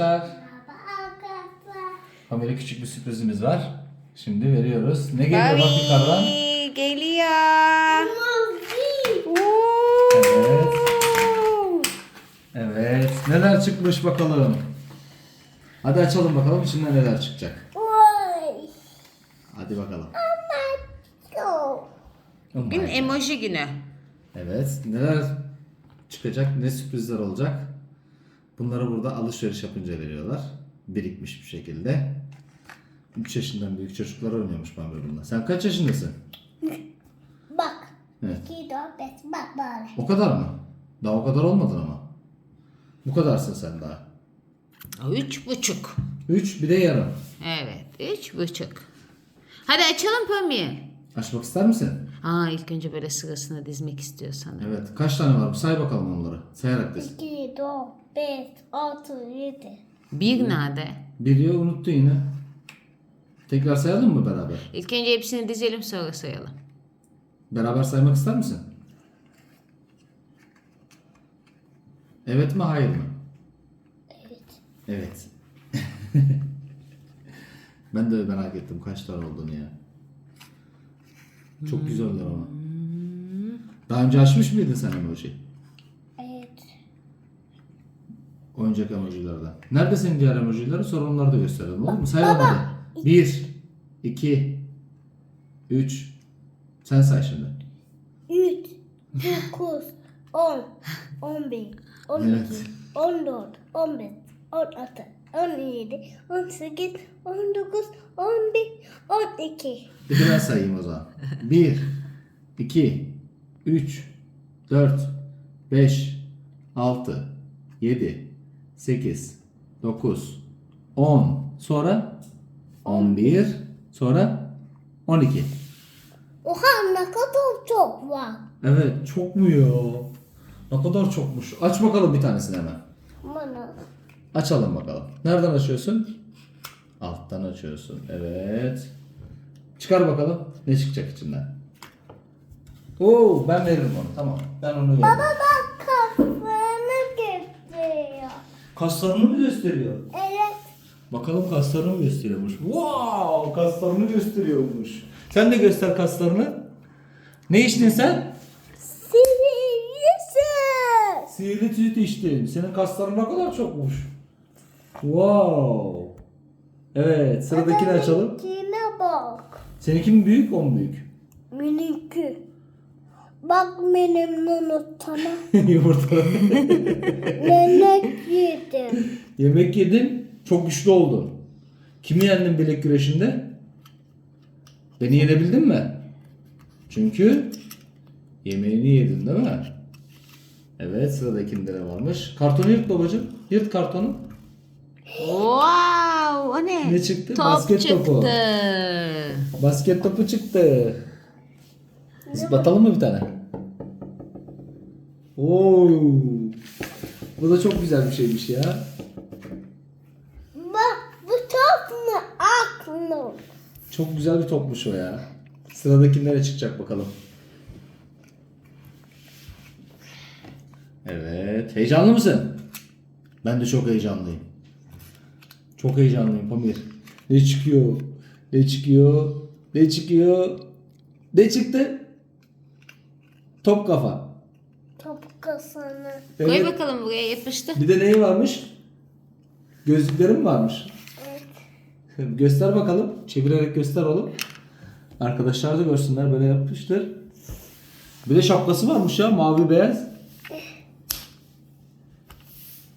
arkadaşlar. Pamir'e küçük bir sürprizimiz var. Şimdi veriyoruz. Ne geliyor bak yukarıdan? Geliyor. Evet. Evet. Neler çıkmış bakalım. Hadi açalım bakalım içinden neler çıkacak. Hadi bakalım. Oh Bugün God. emoji günü. Evet. Neler çıkacak? Ne sürprizler olacak? Bunları burada alışveriş yapınca veriyorlar. Birikmiş bir şekilde. 3 yaşından büyük çocuklar oynuyormuş Pamir bununla. Sen kaç yaşındasın? Bak. Evet. İki, dört, beş. Bak böyle. O kadar mı? Daha o kadar olmadın ama. Bu kadarsın sen daha. Üç buçuk. 3 bir de yarım. Evet üç buçuk. Hadi açalım Pamir. Açmak ister misin? Aa ilk önce böyle sırasına dizmek istiyor sanırım. Evet. Kaç tane var? Say bakalım onları. Sayarak diz. İki, dört, beş, altı, yedi. Bir nerede? Bir diyor unuttu yine. Tekrar sayalım mı beraber? İlk önce hepsini dizelim sonra sayalım. Beraber saymak ister misin? Evet mi hayır mı? Evet. Evet. ben de merak ettim kaç tane olduğunu ya. Çok güzeller ama. Daha önce açmış mıydın sen emoji? Evet. Oyuncak emojilerden. Nerede senin diğer emojileri? Sonra onları da gösterelim olur mu? Sayalım hadi. 1, 2, 3. Sen say şimdi. Üç, dokuz, on, on bir, on iki, Evet. on dört, on beş, on altı, on yedi, on sekiz, on dokuz, on bir, on iki. Bir de ben sayayım o zaman. 1, 2, 3, 4, 5, 6, 7, 8, 9, 10. Sonra 11. Sonra 12. Oha ne kadar çok var. Evet çok mu ya? Ne kadar çokmuş. Aç bakalım bir tanesini hemen. Bana. Açalım bakalım. Nereden açıyorsun? Alttan açıyorsun. Evet. Çıkar bakalım. Ne çıkacak içinden? Oo ben veririm onu. Tamam. Ben onu veririm. Bak kafamı Kaslarını mı gösteriyor? Evet. Bakalım kaslarını mı gösteriyormuş? Wow! Kaslarını gösteriyormuş. Sen de göster kaslarını. Ne içtin sen? Sihirlisin. Sihirli süt içtin. Senin kasların ne kadar çokmuş. Wow! Evet sıradakini açalım. Kime bak. Seninki mi büyük o mu büyük? Minikü. Bak benim nonotana. Yumurta. Nenek yedim. Yemek yedin. Çok güçlü oldun. Kimi yendin bilek güreşinde? Beni yenebildin mi? Çünkü yemeğini yedin değil mi? Evet sıradakinde ne varmış? Kartonu yırt babacığım. Yırt kartonu. Wow o ne? Ne çıktı? Top Basket çıktı. topu. Basket topu çıktı. Zıplatalım mı bir tane? Oo. Bu da çok güzel bir şeymiş ya. Bak bu çok mu aklım? Çok güzel bir topmuş o ya. Sıradakilere çıkacak bakalım. Evet. Heyecanlı mısın? Ben de çok heyecanlıyım. Çok heyecanlıyım Pamir. Ne çıkıyor? Ne çıkıyor? Ne çıkıyor? Ne çıktı? Top kafa. Top kasanı. Koy Evet. bakalım buraya yapıştır. Bir de neyi varmış? Gözlüklerim mi varmış? Evet. göster bakalım. Çevirerek göster oğlum. Arkadaşlar da görsünler böyle yapmıştır. Bir de şapkası varmış ya mavi beyaz.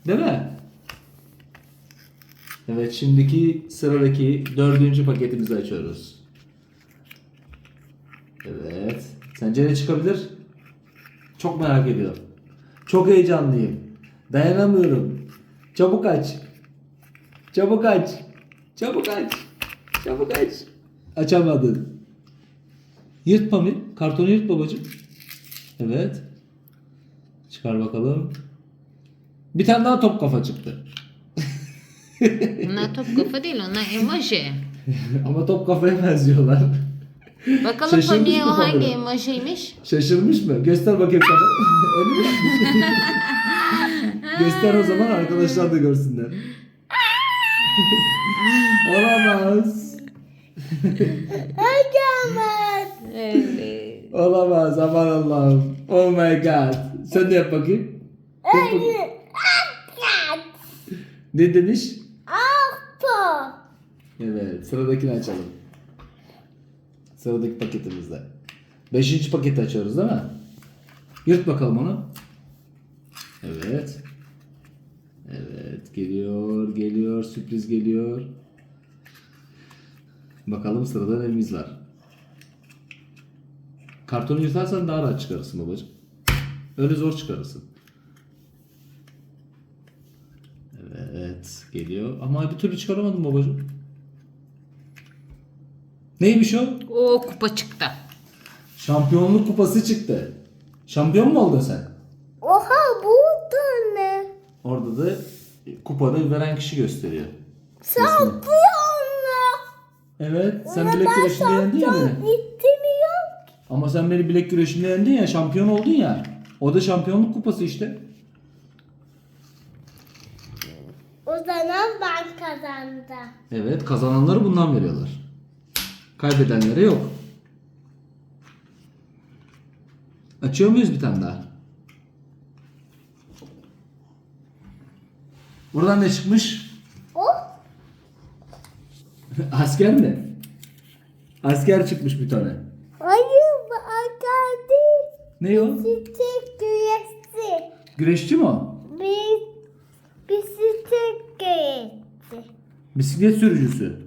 Değil mi? Evet şimdiki sıradaki dördüncü paketimizi açıyoruz. Evet. Sence ne çıkabilir? Çok merak ediyorum. Çok heyecanlıyım. Dayanamıyorum. Çabuk aç. Çabuk aç. Çabuk aç. Çabuk aç. Açamadın. Yırt Pamir. Kartonu yırt babacığım. Evet. Çıkar bakalım. Bir tane daha top kafa çıktı. Onlar top kafa değil onlar emoji. Ama top kafaya benziyorlar. Bakalım Şaşırmış Pamir mı o hangi emojiymiş? Şaşırmış mı? Göster bakayım sana. Öyle mi? Göster o zaman arkadaşlar da görsünler. Olamaz. Hocam. Evet. Olamaz aman Allah'ım. Oh my god. Sen de yap bakayım. Yap bakayım. Ne demiş? Altı. Evet sıradakini açalım. Sıradaki paketimizde. Beşinci paketi açıyoruz değil mi? Yırt bakalım onu. Evet. Evet geliyor geliyor sürpriz geliyor. Bakalım sırada neyimiz var. Kartonu yırtarsan daha rahat çıkarırsın babacığım. Öyle zor çıkarırsın. Evet geliyor ama bir türlü çıkaramadım babacığım. Neymiş o? O kupa çıktı. Şampiyonluk kupası çıktı. Şampiyon mu oldun sen? Oha bu da ne? Orada da kupada veren kişi gösteriyor. Şampiyonla. Evet sen bilek güreşinde yendin ya beni. İstemiyorum. Ama sen beni bilek güreşinde yendin ya şampiyon oldun ya. O da şampiyonluk kupası işte. O zaman ben kazandım. Evet kazananları bundan veriyorlar. Kaybedenlere yok. Açıyor muyuz bir tane daha? Buradan ne çıkmış? O Asker mi? Asker çıkmış bir tane. hayır bu arkadaş. Ne o? Bisiklet güreşi. Güreşçi mi o? Bir bisiklet güreşi. Bisiklet sürücüsü.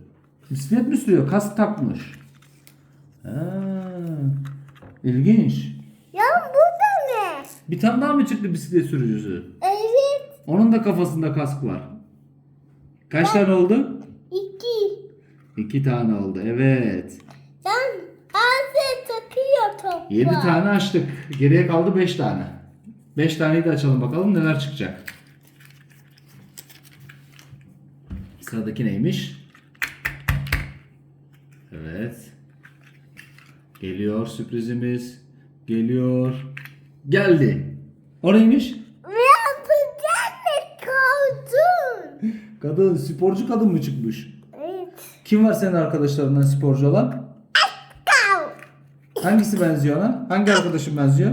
Bisiklet mi sürüyor? Kask takmış. Ha, ilginç. Ya bu da ne? Bir tane daha mı çıktı bisiklet sürücüsü? Evet. Onun da kafasında kask var. Kaç tane oldu? iki. İki tane oldu. Evet. Ben ağzı takıyor topu. Yedi tane açtık. Geriye kaldı beş tane. Beş taneyi de açalım bakalım neler çıkacak. Sıradaki neymiş? Evet. Geliyor sürprizimiz. Geliyor. Geldi. O neymiş? Kaldın? Kadın, sporcu kadın mı çıkmış? Evet. Kim var senin arkadaşlarından sporcu olan? Hangisi benziyor ona? Hangi arkadaşın benziyor?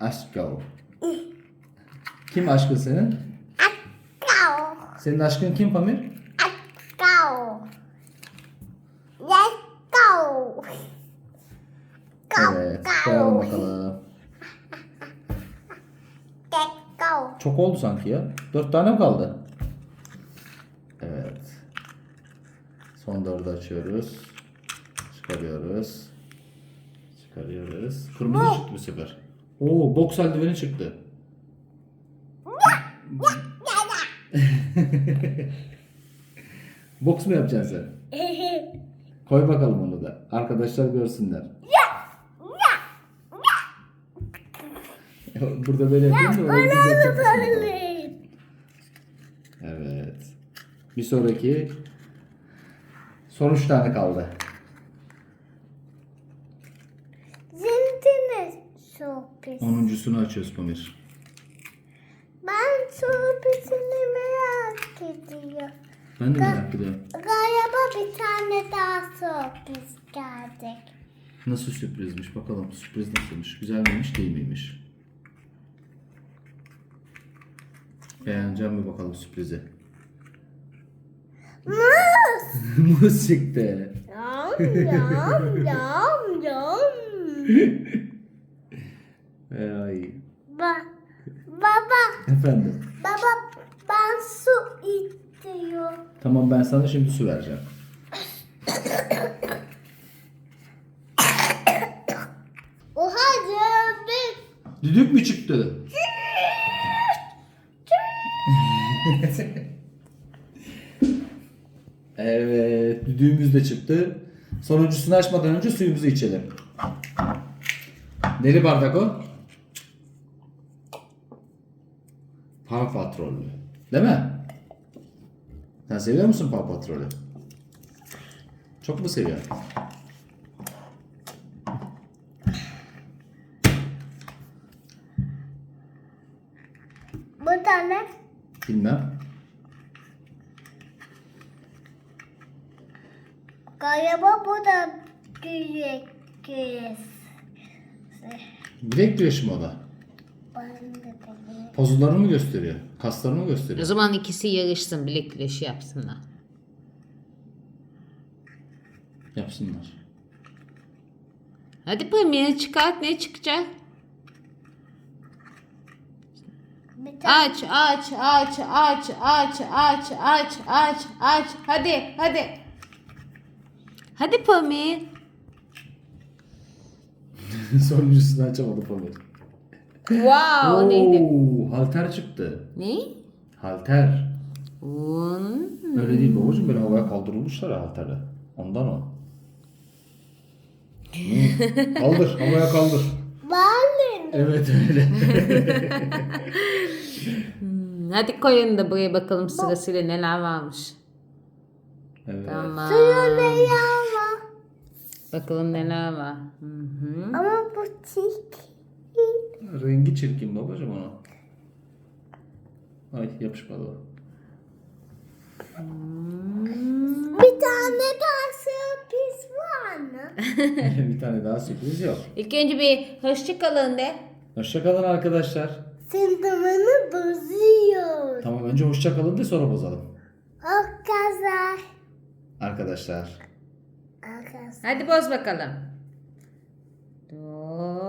Aşko. Kim aşkın senin? Senin aşkın kim Pamir? Oldu sanki ya. Dört tane mi kaldı? Evet. Son dördü açıyoruz. Çıkarıyoruz. Çıkarıyoruz. Kırmızı çıktı bu sefer. Oo boks eldiveni çıktı. boks mu yapacaksın sen? Koy bakalım onu da. Arkadaşlar görsünler. Burada böyle yapayım da orada güzel bakalım? Evet. Bir sonraki son üç tane kaldı. Zintiniz sürpriz. Onuncusunu açıyoruz Pamir. Ben sürprizini merak ediyorum. Ben de merak ediyorum. Galiba bir tane daha sürpriz gelecek. Nasıl sürprizmiş bakalım. Sürpriz nasılmış? Güzel miymiş değil miymiş? Beğeneceğim mi bakalım sürprizi? Muz. Muz çıktı. Yam yam yam yam. Ay. Ba baba, Efendim. baba ben su istiyorum. Tamam ben sana şimdi su vereceğim. Oha cevabı. Düdük mü çıktı? Evet, düdüğümüz de çıktı. Sonuncusunu açmadan önce suyumuzu içelim. Neli bardak o? Paw Patrol'ü. Değil mi? Sen seviyor musun Paw Patrol'ü? Çok mu seviyorsun? Bu da ne? Bilmem. Galiba bu da büyük güreş. Bilek güreşi mi o da? Pozularını mı gösteriyor? Kaslarını mı O gösteriyor? zaman ikisi yarışsın. Bilek güreşi yapsınlar. Yapsınlar. Hadi Pamir çıkart ne çıkacak? Bir tane Aç aç aç aç aç aç aç aç aç. Hadi hadi. Hadi Pamir. Sonuncusunu açamadı Pamir. Wow o neydi? Oo, halter çıktı. Ne? Halter. Un. Öyle değil babacığım böyle havaya kaldırılmışlar ya halterle. Ondan o. Hı, kaldır havaya kaldır. balon. Evet öyle. Hmm, Hadi koyun da buraya bakalım sırasıyla neler varmış. evet. Tamam. Yava. Bakalım neler var. Hı hı. Ama bu çiğ. Rengi çirkin babacığım ona. Ay yapışmadı o. Bir tane daha sürpriz var mı? bir tane daha sürpriz yok. İlk önce bir hoşça kalın de. Hoşçakalın arkadaşlar. Sınırını bozuyor. Tamam önce hoşçakalın de sonra bozalım. O kadar. Arkadaşlar. Arkadaşlar. Hadi boz bakalım. Oba.